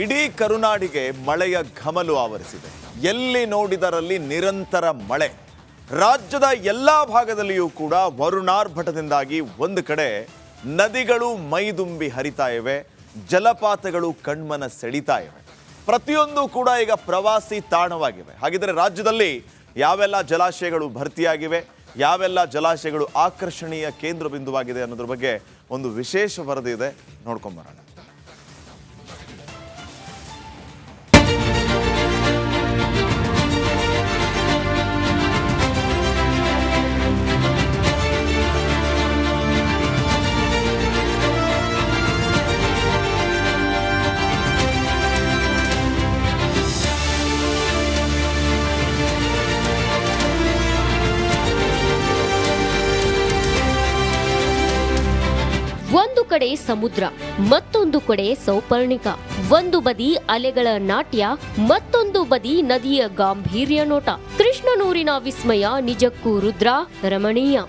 ಇಡೀ ಕರುನಾಡಿಗೆ ಮಳೆಯ ಘಮಲು ಆವರಿಸಿದೆ. ಎಲ್ಲಿ ನೋಡಿದರಲ್ಲಿ ನಿರಂತರ ಮಳೆ. ರಾಜ್ಯದ ಎಲ್ಲ ಭಾಗದಲ್ಲಿಯೂ ಕೂಡ ವರುಣಾರ್ಭಟದಿಂದಾಗಿ ಒಂದು ಕಡೆ ನದಿಗಳು ಮೈದುಂಬಿ ಹರಿತಾ ಇವೆ, ಜಲಪಾತಗಳು ಕಣ್ಮನ ಸೆಳಿತಾ ಇವೆ. ಪ್ರತಿಯೊಂದು ಕೂಡ ಈಗ ಪ್ರವಾಸಿ ತಾಣವಾಗಿವೆ. ಹಾಗಿದ್ರೆ ರಾಜ್ಯದಲ್ಲಿ ಯಾವೆಲ್ಲ ಜಲಾಶಯಗಳು ಭರ್ತಿಯಾಗಿವೆ, ಯಾವೆಲ್ಲ ಜಲಾಶಯಗಳು ಆಕರ್ಷಣೀಯ ಕೇಂದ್ರ ಬಿಂದುವಾಗಿದೆ ಅನ್ನೋದ್ರ ಬಗ್ಗೆ ಒಂದು ವಿಶೇಷ ವರದಿ ಇದೆ. ನೋಡ್ಕೊಂಬರೋಣ ಕಡೆ ಸಮುದ್ರ, ಮತ್ತೊಂದು ಕಡೆ ಸೌಪರ್ಣಿಕ. ಒಂದು ಬದಿ ಅಲೆಗಳ ನಾಟ್ಯ, ಮತ್ತೊಂದು ಬದಿ ನದಿಯ ಗಾಂಭೀರ್ಯ ನೋಟ. ಕೃಷ್ಣನೂರಿನ ವಿಸ್ಮಯ ನಿಜಕ್ಕೂ ರುದ್ರ, ರಮಣೀಯ.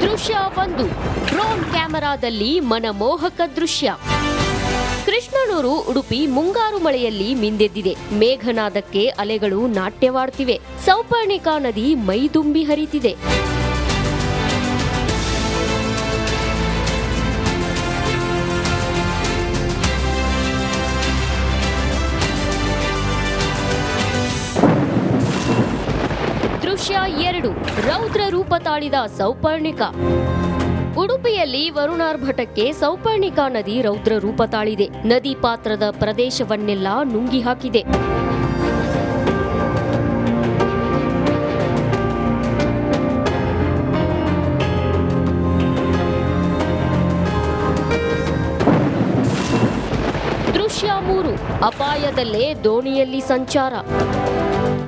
ದೃಶ್ಯ ಒಂದು. ಡ್ರೋನ್ ಕ್ಯಾಮೆರಾದಲ್ಲಿ ಮನಮೋಹಕ ದೃಶ್ಯ. ಕೃಷ್ಣನೂರು ಉಡುಪಿ ಮುಂಗಾರು ಮಳೆಯಲ್ಲಿ ಮಿಂದೆದ್ದಿದೆ. ಮೇಘನಾದಕ್ಕೆ ಅಲೆಗಳು ನಾಟ್ಯವಾಡ್ತಿವೆ. ಸೌಪರ್ಣಿಕಾ ನದಿ ಮೈದುಂಬಿ ಹರಿತಿದೆ. ದೃಶ್ಯ ಎರಡು. ರೌದ್ರ ರೂಪ ತಾಳಿದ ಸೌಪರ್ಣಿಕ. ಉಡುಪಿಯಲ್ಲಿ ವರುಣಾರ್ಭಟಕ್ಕೆ ಸೌಪರ್ಣಿಕಾ ನದಿ ರೌದ್ರ ರೂಪ ತಾಳಿದೆ. ನದಿ ಪಾತ್ರದ ಪ್ರದೇಶವನ್ನೆಲ್ಲ ನುಂಗಿ ಹಾಕಿದೆ. ದೃಶ್ಯ ಮೂರು. ಅಪಾಯದಲ್ಲೇ ದೋಣಿಯಲ್ಲಿ ಸಂಚಾರ.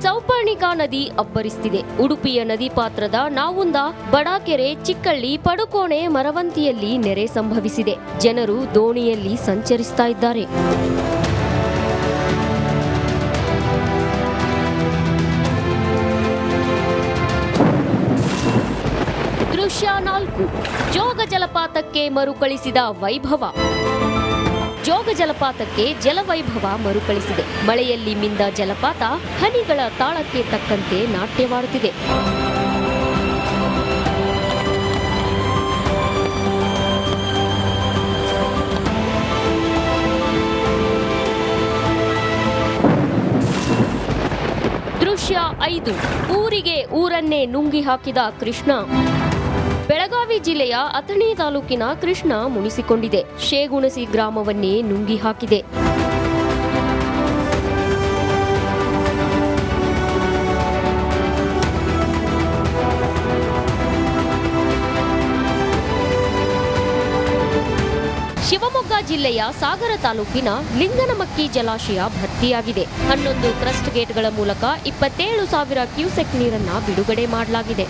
ಸೌಪರ್ಣಿಕಾ ನದಿ ಅಬ್ಬರಿಸ್ತಿದೆ. ಉಡುಪಿಯ ನದಿ ಪಾತ್ರದ ನಾವುಂದ ಬಡಾಕೆರೆ ಚಿಕ್ಕಳ್ಳಿ ಪಡುಕೋಣೆ ಮರವಂತಿಯಲ್ಲಿ ನೆರೆ ಸಂಭವಿಸಿದೆ. ಜನರು ದೋಣಿಯಲ್ಲಿ ಸಂಚರಿಸ್ತಾ ಇದ್ದಾರೆ. ದೃಶ್ಯ ನಾಲ್ಕು. ಜೋಗ ಜಲಪಾತಕ್ಕೆ ಮರುಕಳಿಸಿದ ವೈಭವ. ಜೋಗ ಜಲಪಾತಕ್ಕೆ ಜಲವೈಭವ ಮರುಕಳಿಸಿದೆ. ಮಳೆಯಲ್ಲಿ ಮಿಂದ ಜಲಪಾತ ಹನಿಗಳ ತಾಳಕ್ಕೆ ತಕ್ಕಂತೆ ನಾಟ್ಯವಾಡುತ್ತಿದೆ. ದೃಶ್ಯ ಐದು. ಊರಿಗೆ ಊರನ್ನೇ ನುಂಗಿ ಹಾಕಿದ ಕೃಷ್ಣ. ಬೆಳಗಾವಿ ಜಿಲ್ಲೆಯ ಅಥಣಿ ತಾಲೂಕಿನ ಕೃಷ್ಣ ಮುನಿಸಿಕೊಂಡಿದೆ. ಶೇಗುಣಸಿ ಗ್ರಾಮವನ್ನೇ ನುಂಗಿ ಹಾಕಿದೆ. ಶಿವಮೊಗ್ಗ ಜಿಲ್ಲೆಯ ಸಾಗರ ತಾಲೂಕಿನ ಲಿಂಗನಮಕ್ಕಿ ಜಲಾಶಯ ಭರ್ತಿಯಾಗಿದೆ. ಹನ್ನೊಂದು ಕ್ರಸ್ಟ್ ಗೇಟ್ಗಳ ಮೂಲಕ ಇಪ್ಪತ್ತೇಳು ಸಾವಿರ ಕ್ಯೂಸೆಕ್ ನೀರನ್ನ ಬಿಡುಗಡೆ ಮಾಡಲಾಗಿದೆ.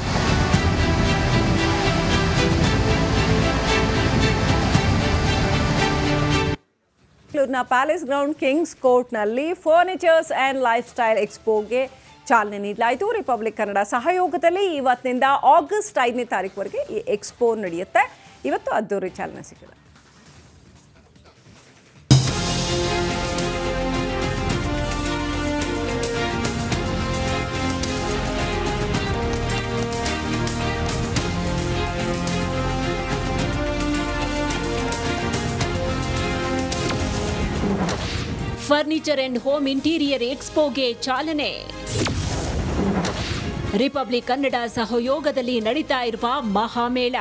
ಬೆಂಗಳೂರಿನ ಪ್ಯಾಲೇಸ್ ಗ್ರೌಂಡ್ ಕಿಂಗ್ಸ್ ಕೋರ್ಟ್ನಲ್ಲಿ ಫರ್ನಿಚರ್ಸ್ ಆ್ಯಂಡ್ ಲೈಫ್ ಸ್ಟೈಲ್ ಎಕ್ಸ್ಪೋಗೆ ಚಾಲನೆ ನೀಡಲಾಯಿತು. ರಿಪಬ್ಲಿಕ್ ಕನ್ನಡ ಸಹಯೋಗದಲ್ಲಿ ಇವತ್ತಿನಿಂದ ಆಗಸ್ಟ್ ಐದನೇ ತಾರೀಕುವರೆಗೆ ಈ ಎಕ್ಸ್ಪೋ ನಡೆಯುತ್ತೆ. ಇವತ್ತು ಅದ್ದೂರಿ ಚಾಲನೆ ಸಿಕ್ಕಿದೆ. ಫರ್ನಿಚರ್ ಅಂಡ್ ಹೋಮ್ ಇಂಟೀರಿಯರ್ ಎಕ್ಸ್ಪೋಗೆ ಚಾಲನೆ. ರಿಪಬ್ಲಿಕ್ ಕನ್ನಡ ಸಹಯೋಗದಲ್ಲಿ ನಡೀತಾ ಇರುವ ಮಹಾಮೇಳ.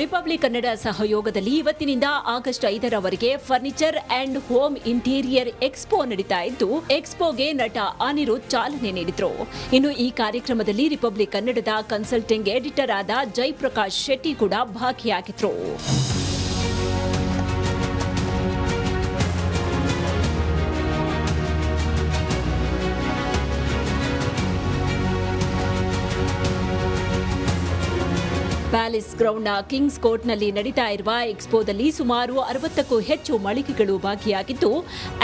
ರಿಪಬ್ಲಿಕ್ ಕನ್ನಡ ಸಹಯೋಗದಲ್ಲಿ ಇವತ್ತಿನಿಂದ August ಐದರವರೆಗೆ furniture and home interior expo ನಡೀತಾ ಇದ್ದು ಎಕ್ಸ್ಪೋಗೆ ನಟ ಅನಿರುದ್ ಚಾಲನೆ ನೀಡಿದ್ರು. ಇನ್ನು ಈ ಕಾರ್ಯಕ್ರಮದಲ್ಲಿ ರಿಪಬ್ಲಿಕ್ ಕನ್ನಡದ ಕನ್ಸಲ್ಟಿಂಗ್ ಎಡಿಟರ್ ಆದ ಜಯಪ್ರಕಾಶ್ ಶೆಟ್ಟಿ ಕೂಡ ಭಾಗಿಯಾಗಿದ್ರು. ಪ್ಯಾಲೇಸ್ ಗ್ರೌಂಡ್ನ ಕಿಂಗ್ಸ್ ಕೋರ್ಟ್ನಲ್ಲಿ ನಡೀತಾ ಇರುವ ಎಕ್ಸ್ಪೋದಲ್ಲಿ ಸುಮಾರು ಅರವತ್ತಕ್ಕೂ ಹೆಚ್ಚು ಮಳಿಗೆಗಳು ಭಾಗಿಯಾಗಿದ್ದು,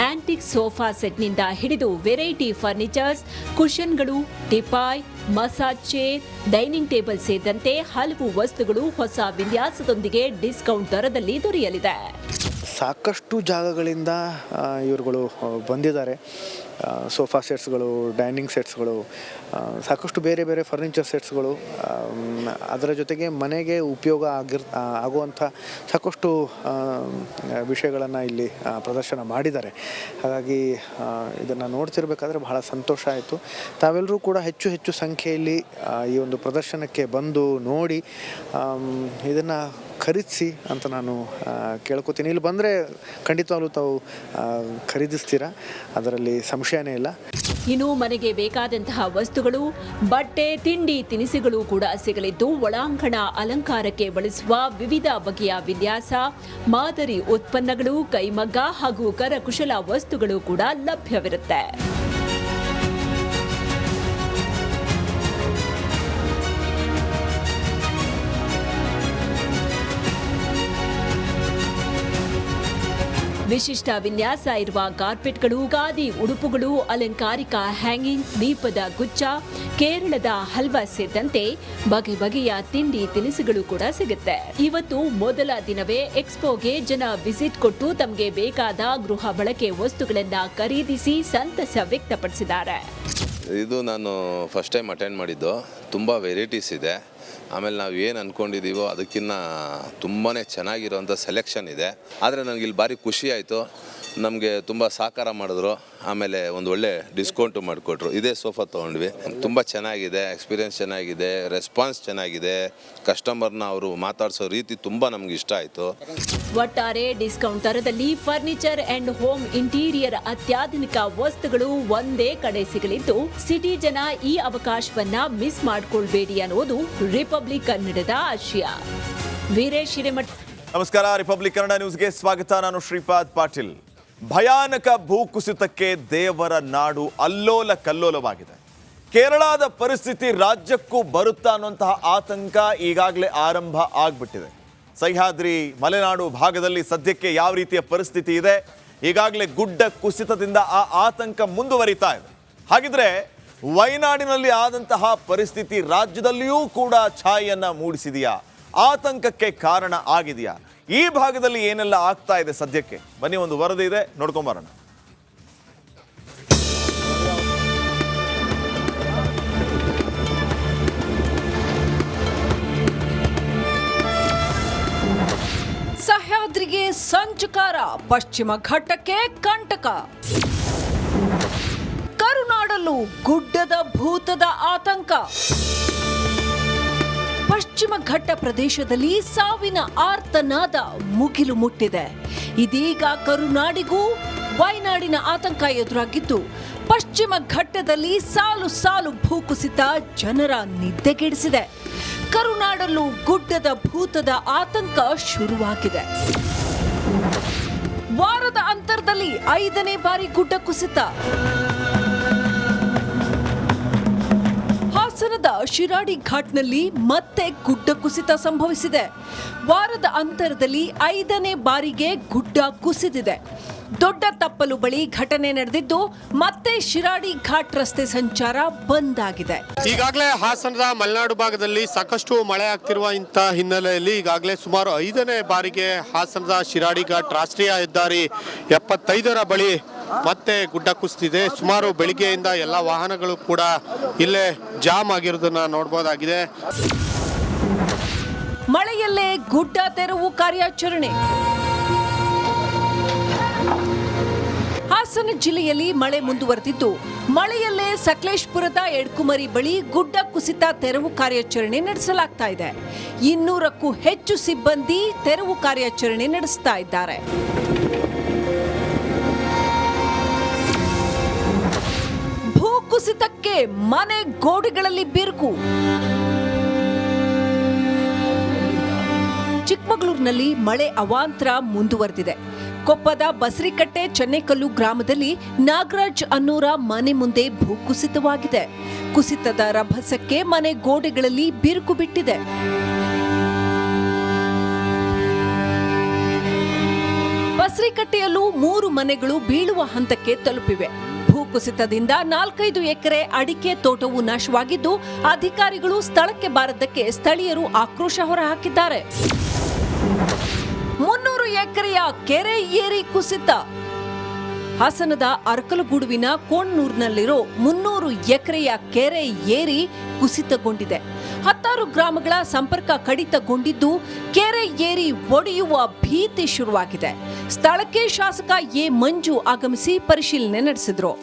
ಆಂಟಿಕ್ ಸೋಫಾ ಸೆಟ್ನಿಂದ ಹಿಡಿದು variety furnitures ಕುಷನ್ಗಳು teapoy, massage chair, dining table ಸೇರಿದಂತೆ ಹಲವು ವಸ್ತುಗಳು ಹೊಸ ವಿನ್ಯಾಸದೊಂದಿಗೆ ಡಿಸ್ಕೌಂಟ್ ದರದಲ್ಲಿ ದೊರೆಯಲಿದೆ. ಸಾಕಷ್ಟು ಜಾಗಗಳಿಂದ ಇವರುಗಳು ಬಂದಿದ್ದಾರೆ. ಸೋಫಾ ಸೆಟ್ಸ್ಗಳು ಡೈನಿಂಗ್ ಸೆಟ್ಸ್ಗಳು ಸಾಕಷ್ಟು ಬೇರೆ ಬೇರೆ ಫರ್ನಿಚರ್ ಸೆಟ್ಸ್ಗಳು ಅದರ ಜೊತೆಗೆ ಮನೆಗೆ ಉಪಯೋಗ ಆಗಿರ್ ಆಗುವಂಥ ಸಾಕಷ್ಟು ವಿಷಯಗಳನ್ನು ಇಲ್ಲಿ ಪ್ರದರ್ಶನ ಮಾಡಿದ್ದಾರೆ. ಹಾಗಾಗಿ ಇದನ್ನು ನೋಡ್ತಿರ್ಬೇಕಾದ್ರೆ ಬಹಳ ಸಂತೋಷ ಆಯಿತು. ತಾವೆಲ್ಲರೂ ಕೂಡ ಹೆಚ್ಚು ಹೆಚ್ಚು ಸಂಖ್ಯೆಯಲ್ಲಿ ಈ ಒಂದು ಪ್ರದರ್ಶನಕ್ಕೆ ಬಂದು ನೋಡಿ ಇದನ್ನು ಖರೀದಿಸಿ ಅಂತ ನಾನು ಕೇಳ್ಕೊತೀನಿ. ಇಲ್ಲಿ ಬಂದರೆ ಖಂಡಿತವಾಗ್ಲೂ ತಾವು ಖರೀದಿಸ್ತೀರಾ? ಅದರಲ್ಲಿ ಸಂಶಯನೇ ಇಲ್ಲ. ಇನ್ನು ಮನೆಗೆ ಬೇಕಾದಂತಹ ವಸ್ತುಗಳು, ಬಟ್ಟೆ, ತಿಂಡಿ, ತಿನಿಸುಗಳು ಕೂಡ ಸಿಗಲಿದ್ದು, ಒಳಾಂಗಣ ಅಲಂಕಾರಕ್ಕೆ ಬಳಸುವ ವಿವಿಧ ಬಗೆಯ ವಿನ್ಯಾಸ, ಮಾದರಿ ಉತ್ಪನ್ನಗಳು, ಕೈಮಗ್ಗ ಹಾಗೂ ಕರಕುಶಲ ವಸ್ತುಗಳು ಕೂಡ ಲಭ್ಯವಿರುತ್ತೆ. ವಿಶಿಷ್ಟ ವಿನ್ಯಾಸ ಇರುವ ಕಾರ್ಪೆಟ್ಗಳು, ಗಾದಿ, ಉಡುಪುಗಳು, ಅಲಂಕಾರಿಕ ಹ್ಯಾಂಗಿಂಗ್, ದೀಪದ ಗುಚ್ಚ ಕೇರಳದ ಹಲ್ವಾ ಸೇರಿದಂತೆ ಬಗೆ ಬಗೆಯ ತಿಂಡಿ ತಿನಿಸುಗಳು ಕೂಡ ಸಿಗುತ್ತೆ. ಇವತ್ತು ಮೊದಲ ದಿನವೇ ಎಕ್ಸ್ಪೋಗೆ ಜನ ವಿಸಿಟ್ ಕೊಟ್ಟು ತಮಗೆ ಬೇಕಾದ ಗೃಹ ಬಳಕೆ ವಸ್ತುಗಳನ್ನ ಖರೀದಿಸಿ ಸಂತಸ ವ್ಯಕ್ತಪಡಿಸಿದ್ದಾರೆ. ಇದು ನಾನು ಫಸ್ಟ್ ಟೈಮ್ ಅಟೆಂಡ್ ಮಾಡಿದ್ದು. ತುಂಬ ವೆರೈಟೀಸ್ ಇದೆ. ಆಮೇಲೆ ನಾವು ಏನು ಅಂದ್ಕೊಂಡಿದ್ದೀವೋ ಅದಕ್ಕಿಂತ ತುಂಬಾ ಚೆನ್ನಾಗಿರೋಂಥ ಸೆಲೆಕ್ಷನ್ ಇದೆ. ಆದರೆ ನನಗೆ ಇಲ್ಲಿ ಭಾರಿ ಖುಷಿ ಆಯಿತು. ನಮಗೆ ತುಂಬ ಸಹಕಾರ ಮಾಡಿದ್ರು. ಆಮೇಲೆ ಒಂದು ಒಳ್ಳೆ ಡಿಸ್ಕೌಂಟು ಮಾಡಿಕೊಟ್ರು. ಇದೇ ಸೋಫಾ ತೊಗೊಂಡ್ವಿ. ತುಂಬ ಚೆನ್ನಾಗಿದೆ ಎಕ್ಸ್ಪೀರಿಯನ್ಸ್ ಚೆನ್ನಾಗಿದೆ ರೆಸ್ಪಾನ್ಸ್ ಚೆನ್ನಾಗಿದೆ. ಕಸ್ಟಮರ್ನ ಅವರು ಮಾತಾಡಿಸೋ ರೀತಿ ತುಂಬ ನಮ್ಗೆ ಇಷ್ಟ ಆಯಿತು. ಒಟ್ಟಾರೆ ಡಿಸ್ಕೌಂಟ್ ದರದಲ್ಲಿ ಫರ್ನಿಚರ್ ಅಂಡ್ ಹೋಮ್ ಇಂಟೀರಿಯರ್ ಅತ್ಯಾಧುನಿಕ ವಸ್ತುಗಳು ಒಂದೇ ಕಡೆ ಸಿಗಲಿದ್ದು ಸಿಟಿ ಜನ ಈ ಅವಕಾಶವನ್ನ ಮಿಸ್ ಮಾಡಿಕೊಳ್ಬೇಡಿ ಅನ್ನೋದು ರಿಪಬ್ಲಿಕ್ ಕನ್ನಡದ ಆಶಯ. ವೀರೇಶ್ ಹಿರೇಮಠ. ನಮಸ್ಕಾರ, ರಿಪಬ್ಲಿಕ್ ಕನ್ನಡ ನ್ಯೂಸ್ಗೆ ಸ್ವಾಗತ. ನಾನು ಶ್ರೀಪಾದ್ ಪಾಟೀಲ್. ಭಯಾನಕ ಭೂಕುಸಿತಕ್ಕೆ ದೇವರ ನಾಡು ಅಲ್ಲೋಲ ಕಲ್ಲೋಲವಾಗಿದೆ. ಕೇರಳದ ಪರಿಸ್ಥಿತಿ ರಾಜ್ಯಕ್ಕೂ ಬರುತ್ತಾ ಅನ್ನುವಂತಹ ಆತಂಕ ಈಗಾಗಲೇ ಆರಂಭ ಆಗ್ಬಿಟ್ಟಿದೆ. ಸಹ್ಯಾದ್ರಿ ಮಲೆನಾಡು ಭಾಗದಲ್ಲಿ ಸದ್ಯಕ್ಕೆ ಯಾವ ರೀತಿಯ ಪರಿಸ್ಥಿತಿ ಇದೆ? ಈಗಾಗಲೇ ಗುಡ್ಡ ಕುಸಿತದಿಂದ ಆ ಆತಂಕ ಮುಂದುವರಿತಾ ಇದೆ. ಹಾಗಿದ್ರೆ ವಯನಾಡಿನಲ್ಲಿ ಆದಂತಹ ಪರಿಸ್ಥಿತಿ ರಾಜ್ಯದಲ್ಲಿಯೂ ಕೂಡ ಛಾಯೆಯನ್ನು ಮೂಡಿಸಿದೆಯಾ? ಆತಂಕಕ್ಕೆ ಕಾರಣ ಆಗಿದೆಯಾ? ಈ ಭಾಗದಲ್ಲಿ ಏನೆಲ್ಲ ಆಗ್ತಾ ಇದೆ ಸದ್ಯಕ್ಕೆ? ಬನ್ನಿ, ಒಂದು ವರದಿ ಇದೆ. ನೋಡ್ಕೊಂಬರೋಣ ಸಹ್ಯಾದ್ರಿಗೆ ಸಂಚಕಾರ, ಪಶ್ಚಿಮ ಘಟ್ಟಕ್ಕೆ ಕಂಟಕ. ಕರುನಾಡಲ್ಲೂ ಗುಡ್ಡದ ಭೂತದ ಆತಂಕ. ಪಶ್ಚಿಮ ಘಟ್ಟ ಪ್ರದೇಶದಲ್ಲಿ ಸಾವಿನ ಆರ್ತನಾದ ಮುಗಿಲು ಮುಟ್ಟಿದೆ. ಇದೀಗ ಕರುನಾಡಿಗೂ ವಯನಾಡಿನ ಆತಂಕ ಎದುರಾಗಿದ್ದು, ಪಶ್ಚಿಮ ಘಟ್ಟದಲ್ಲಿ ಸಾಲು ಸಾಲು ಭೂಕುಸಿತ ಜನರ ನಿದ್ದೆಗೆಡಿಸಿದೆ. ಕರುನಾಡಲ್ಲೂ ಗುಡ್ಡದ ಭೂತದ ಆತಂಕ ಶುರುವಾಗಿದೆ. ವಾರದ ಅಂತರದಲ್ಲಿ ಐದನೇ ಬಾರಿ ಗುಡ್ಡ ಕುಸಿತ. ಶಿರಾಡಿ ಘಾಟ್ನಲ್ಲಿ ಮತ್ತೆ ಗುಡ್ಡ ಕುಸಿತ ಸಂಭವಿಸಿದೆ. ವಾರದ ಅಂತರದಲ್ಲಿ ಐದನೇ ಬಾರಿಗೆ ಗುಡ್ಡ ಕುಸಿದಿದೆ. ದೊಡ್ಡ ತಪ್ಪಲು ಬಳಿ ಘಟನೆ ನಡೆದಿದ್ದು, ಮತ್ತೆ ಶಿರಾಡಿ ಘಾಟ್ ರಸ್ತೆ ಸಂಚಾರ ಬಂದ್ ಆಗಿದೆ. ಈಗಾಗಲೇ ಹಾಸನದ ಮಲೆನಾಡು ಭಾಗದಲ್ಲಿ ಸಾಕಷ್ಟು ಮಳೆ ಆಗ್ತಿರುವ ಇಂತಹ ಹಿನ್ನೆಲೆಯಲ್ಲಿ ಈಗಾಗಲೇ ಸುಮಾರು ಐದನೇ ಬಾರಿಗೆ ಹಾಸನದ ಶಿರಾಡಿ ಘಾಟ್ ರಾಷ್ಟ್ರೀಯ ಹೆದ್ದಾರಿ ಎಪ್ಪತ್ತೈದರ ಬಳಿ ಮತ್ತೆ ಗುಡ್ಡ ಕುಸಿದಿದೆ ಸುಮಾರು ಬೆಳಿಗ್ಗೆಯಿಂದ ಎಲ್ಲ ವಾಹನಗಳು ಕೂಡ ಇಲ್ಲೇ ಜಾಮ್ ಆಗಿರೋದನ್ನ ನೋಡ್ಬೋದಾಗಿದೆ. ಮಳೆಯಲ್ಲೇ ಗುಡ್ಡ ತೆರವು ಕಾರ್ಯಾಚರಣೆ. ಹಾಸನ ಜಿಲ್ಲೆಯಲ್ಲಿ ಮಳೆ ಮುಂದುವರೆದಿದ್ದು, ಮಳೆಯಲ್ಲೇ ಸಕಲೇಶ್ಪುರದ ಎಡ್ಕುಮರಿ ಬಳಿ ಗುಡ್ಡ ಕುಸಿತ ತೆರವು ಕಾರ್ಯಾಚರಣೆ ನಡೆಸಲಾಗ್ತಾ ಇದೆ. ಇನ್ನೂರಕ್ಕೂ ಹೆಚ್ಚು ಸಿಬ್ಬಂದಿ ತೆರವು ಕಾರ್ಯಾಚರಣೆ ನಡೆಸ್ತಾ ಇದ್ದಾರೆ. ಕುಸಿತಕ್ಕೆ ಮನೆ ಗೋಡೆಗಳಲ್ಲಿ ಬಿರುಕು. ಚಿಕ್ಕಮಗಳೂರಿನಲ್ಲಿ ಮಳೆ ಅವಾಂತರ ಮುಂದುವರೆದಿದೆ. ಕೊಪ್ಪದ ಬಸರಿಕಟ್ಟೆ ಚೆನ್ನೈಕಲ್ಲು ಗ್ರಾಮದಲ್ಲಿ ನಾಗರಾಜ್ ಅನ್ನೂರ ಮನೆ ಮುಂದೆ ಭೂಕುಸಿತವಾಗಿದೆ. ಕುಸಿತದ ರಭಸಕ್ಕೆ ಮನೆ ಗೋಡೆಗಳಲ್ಲಿ ಬಿರುಕು ಬಿಟ್ಟಿದೆ. ಬಸರಿಕಟ್ಟೆಯಲ್ಲೂ ಮೂರು ಮನೆಗಳು ಬೀಳುವ ಹಂತಕ್ಕೆ ತಲುಪಿವೆ. ಭೂಕುಸಿತದಿಂದ ನಾಲ್ಕೈದು ಎಕರೆ ಅಡಿಕೆ ತೋಟವು ನಾಶವಾಗಿದ್ದು, ಅಧಿಕಾರಿಗಳು ಸ್ಥಳಕ್ಕೆ ಬಾರದ್ದಕ್ಕೆ ಸ್ಥಳೀಯರು ಆಕ್ರೋಶ ಹೊರಹಾಕಿದ್ದಾರೆ. ಮುನ್ನೂರು ಎಕರೆಯ ಕೆರೆ ಏರಿ ಕುಸಿತ. ಹಾಸನದ ಅರಕಲಗೂಡುವಿನ ಕೋಣ್ಣೂರಿನಲ್ಲಿರೋ ಮುನ್ನೂರು ಎಕರೆಯ ಕೆರೆ ಏರಿ ಕುಸಿತಗೊಂಡಿದೆ. ಹತ್ತಾರು ಗ್ರಾಮಗಳ ಸಂಪರ್ಕ ಕಡಿತಗೊಂಡಿದ್ದು ಕೆರೆ ಏರಿ ಒಡೆಯುವ ಭೀತಿ ಶುರುವಾಗಿದೆ. ಸ್ಥಳಕ್ಕೆ ಶಾಸಕ ಎ ಮಂಜು ಆಗಮಿಸಿ ಪರಿಶೀಲನೆ ನಡೆಸಿದ್ರು.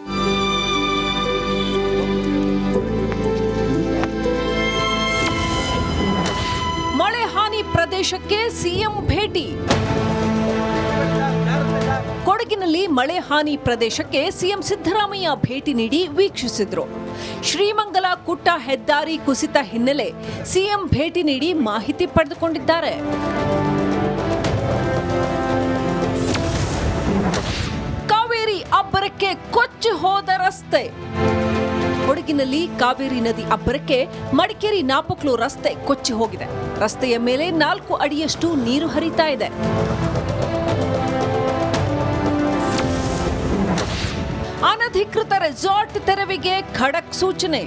ಮಳೆ ಹಾನಿ ಪ್ರದೇಶಕ್ಕೆ ಸಿಎಂ ಭೇಟಿ. ಕೊಡಗಿನಲ್ಲಿ ಮಳೆ ಹಾನಿ ಪ್ರದೇಶಕ್ಕೆ ಸಿಎಂ ಸಿದ್ದರಾಮಯ್ಯ ಭೇಟಿ ನೀಡಿ ವೀಕ್ಷಿಸಿದ್ರು. ಶ್ರೀಮಂಗಲ ಕುಟ್ಟ ಹೆದ್ದಾರಿ ಕುಸಿತ ಹಿನ್ನೆಲೆ ಸಿಎಂ ಭೇಟಿ ನೀಡಿ ಮಾಹಿತಿ ಪಡೆದುಕೊಂಡಿದ್ದಾರೆ. ಕಾವೇರಿ ಅಬ್ಬರಕ್ಕೆ ಕೊಚ್ಚಿ ಹೋದ ರಸ್ತೆ. ಕೊಡಗಿನಲ್ಲಿ ಕಾವೇರಿ ನದಿ ಅಬ್ಬರಕ್ಕೆ ಮಡಿಕೇರಿ ನಾಪಕ್ಲು ರಸ್ತೆ ಕೊಚ್ಚಿ ಹೋಗಿದೆ. ರಸ್ತೆಯ ಮೇಲೆ ನಾಲ್ಕು ಅಡಿಯಷ್ಟು ನೀರು ಹರಿತಾ ಇದೆ. ರೆಸಾರ್ಟ್ ತೆರವಿಗೆ ಖಡಕ್ ಸೂಚನೆ.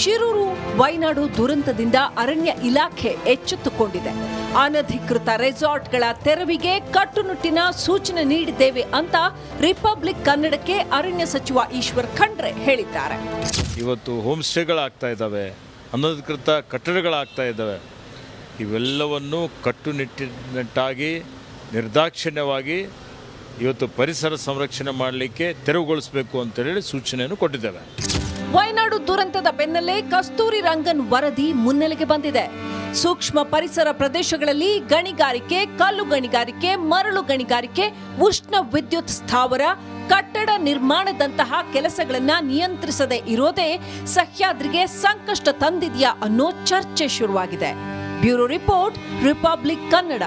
ಶಿರೂರು, ವೈನಾಡು ದುರಂತದಿಂದ ಅರಣ್ಯ ಇಲಾಖೆ ಎಚ್ಚೆತ್ತುಕೊಂಡಿದೆ. ಅನಧಿಕೃತ ರೆಸಾರ್ಟ್ಗಳ ತೆರವಿಗೆ ಕಟ್ಟುನಿಟ್ಟಿನ ಸೂಚನೆ ನೀಡಿದ್ದೇವೆ ಅಂತ ರಿಪಬ್ಲಿಕ್ ಕನ್ನಡಕ್ಕೆ ಅರಣ್ಯ ಸಚಿವ ಈಶ್ವರ್ ಖಂಡ್ರೆ ಹೇಳಿದ್ದಾರೆ. ಇವತ್ತು ಹೋಮ್ ಸ್ಟೇಗಳಾಗ್ತಾ ಇದ್ದಾವೆ, ಅನಧಿಕೃತ ಕಟ್ಟಡಗಳಾಗ್ತಾ ಇದ್ದಾವೆ. ಇವೆಲ್ಲವನ್ನು ಕಟ್ಟುನಿಟ್ಟಿನಟ್ಟಾಗಿ, ನಿರ್ದಾಕ್ಷಿಣ್ಯವಾಗಿ ಇವತ್ತು ಪರಿಸರ ಸಂರಕ್ಷಣೆ ಮಾಡಲಿಕ್ಕೆ ತೆರವುಗೊಳಿಸಬೇಕು ಅಂತೇಳಿ ಸೂಚನೆಯನ್ನು ಕೊಟ್ಟಿದ್ದೇವೆ. ವಯನಾಡು ದುರಂತದ ಬೆನ್ನಲ್ಲೇ ಕಸ್ತೂರಿ ರಂಗನ್ ವರದಿ ಮುನ್ನೆಲೆಗೆ ಬಂದಿದೆ. ಸೂಕ್ಷ್ಮ ಪರಿಸರ ಪ್ರದೇಶಗಳಲ್ಲಿ ಗಣಿಗಾರಿಕೆ, ಕಲ್ಲು ಗಣಿಗಾರಿಕೆ, ಮರಳು ಗಣಿಗಾರಿಕೆ, ಉಷ್ಣ ವಿದ್ಯುತ್ ಸ್ಥಾವರ, ಕಟ್ಟಡ ನಿರ್ಮಾಣದಂತಹ ಕೆಲಸಗಳನ್ನ ನಿಯಂತ್ರಿಸದೇ ಇರೋದೇ ಸಹ್ಯಾದ್ರಿಗೆ ಸಂಕಷ್ಟ ತಂದಿದೆಯಾ ಅನ್ನೋ ಚರ್ಚೆ ಶುರುವಾಗಿದೆ. Bureau report, republic Kannada.